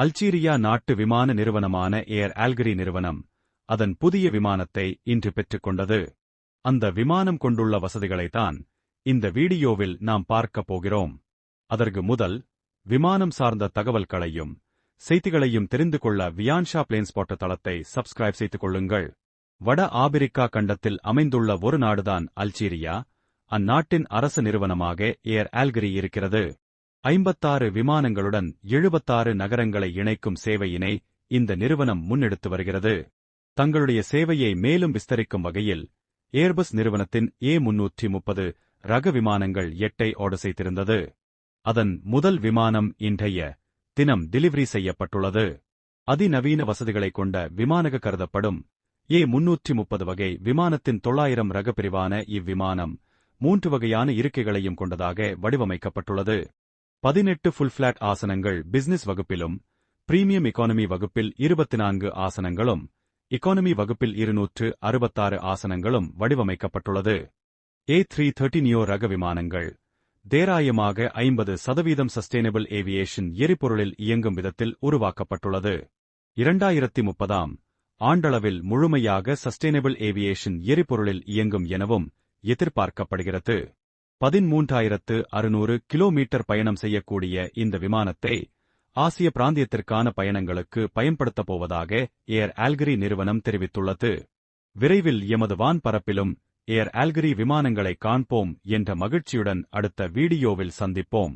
Algeria நாட்டு விமான நிறுவனமான ஏர் ஆல்கரி நிறுவனம் அதன் புதிய விமானத்தை இன்று பெற்றுக்கொண்டது. அந்த விமானம் கொண்டுள்ள வசதிகளைத்தான் இந்த வீடியோவில் நாம் பார்க்கப் போகிறோம். அதற்கு முதல் விமானம் சார்ந்த தகவல்களையும் செய்திகளையும் தெரிந்து கொள்ள வியான்ஷா பிளேன்ஸ்பாட்ட தளத்தை சப்ஸ்கிரைப் செய்து கொள்ளுங்கள். வட ஆபிரிக்கா கண்டத்தில் அமைந்துள்ள ஒரு நாடுதான் அல்ஜீரியா. அந்நாட்டின் அரசு நிறுவனமாக ஏர் ஆல்கரி இருக்கிறது. ஐம்பத்தாறு விமானங்களுடன் எழுபத்தாறு நகரங்களை இணைக்கும் சேவையினை இந்த நிறுவனம் முன்னெடுத்து வருகிறது. தங்களுடைய சேவையை மேலும் விஸ்தரிக்கும் வகையில் ஏர்பஸ் நிறுவனத்தின் ஏ முன்னூற்றி முப்பது ரக விமானங்கள் எட்டை ஆர்டர் செய்திருந்தது அதன் முதல் விமானம் இன்றைய தினம் டெலிவரி செய்யப்பட்டுள்ளது. அதிநவீன வசதிகளைக் கொண்ட விமானக கருதப்படும் ஏ முன்னூற்றி முப்பது வகை விமானத்தின் தொள்ளாயிரம் ரக பிரிவான இவ்விமானம் மூன்று வகையான இருக்கைகளையும் கொண்டதாக வடிவமைக்கப்பட்டுள்ளது. பதினெட்டு ஃபுல் ஃபிளாட் ஆசனங்கள் பிசினஸ் வகுப்பிலும் பிரீமியம் எக்கானமி வகுப்பில் இருபத்தி நான்கு ஆசனங்களும் எக்கானமி வகுப்பில் இருநூற்று அறுபத்தாறு ஆசனங்களும் வடிவமைக்கப்பட்டுள்ளது. ஏ த்ரீ தேர்ட்டி நியோ ரக விமானங்கள் தேராயமாக ஐம்பது சதவீதம் சஸ்டெயினபிள் ஏவியேஷன் எரிபொருளில் இயங்கும் விதத்தில் உருவாக்கப்பட்டுள்ளது. இரண்டாயிரத்தி முப்பதாம் ஆண்டளவில் முழுமையாக சஸ்டெயினபிள் ஏவியேஷன் எரிபொருளில் இயங்கும் எனவும் எதிர்பார்க்கப்படுகிறது. பதிமூன்றாயிரத்து அறுநூறு கிலோமீட்டர் பயணம் செய்யக்கூடிய இந்த விமானத்தை ஆசிய பிராந்தியத்திற்கான பயணங்களுக்கு பயன்படுத்தப் போவதாக ஏர் ஆல்கரி நிறுவனம் தெரிவித்துள்ளது. விரைவில் எமது வான் பரப்பிலும் ஏர் ஆல்கரி விமானங்களை காண்போம் என்ற மகிழ்ச்சியுடன் அடுத்த வீடியோவில் சந்திப்போம்.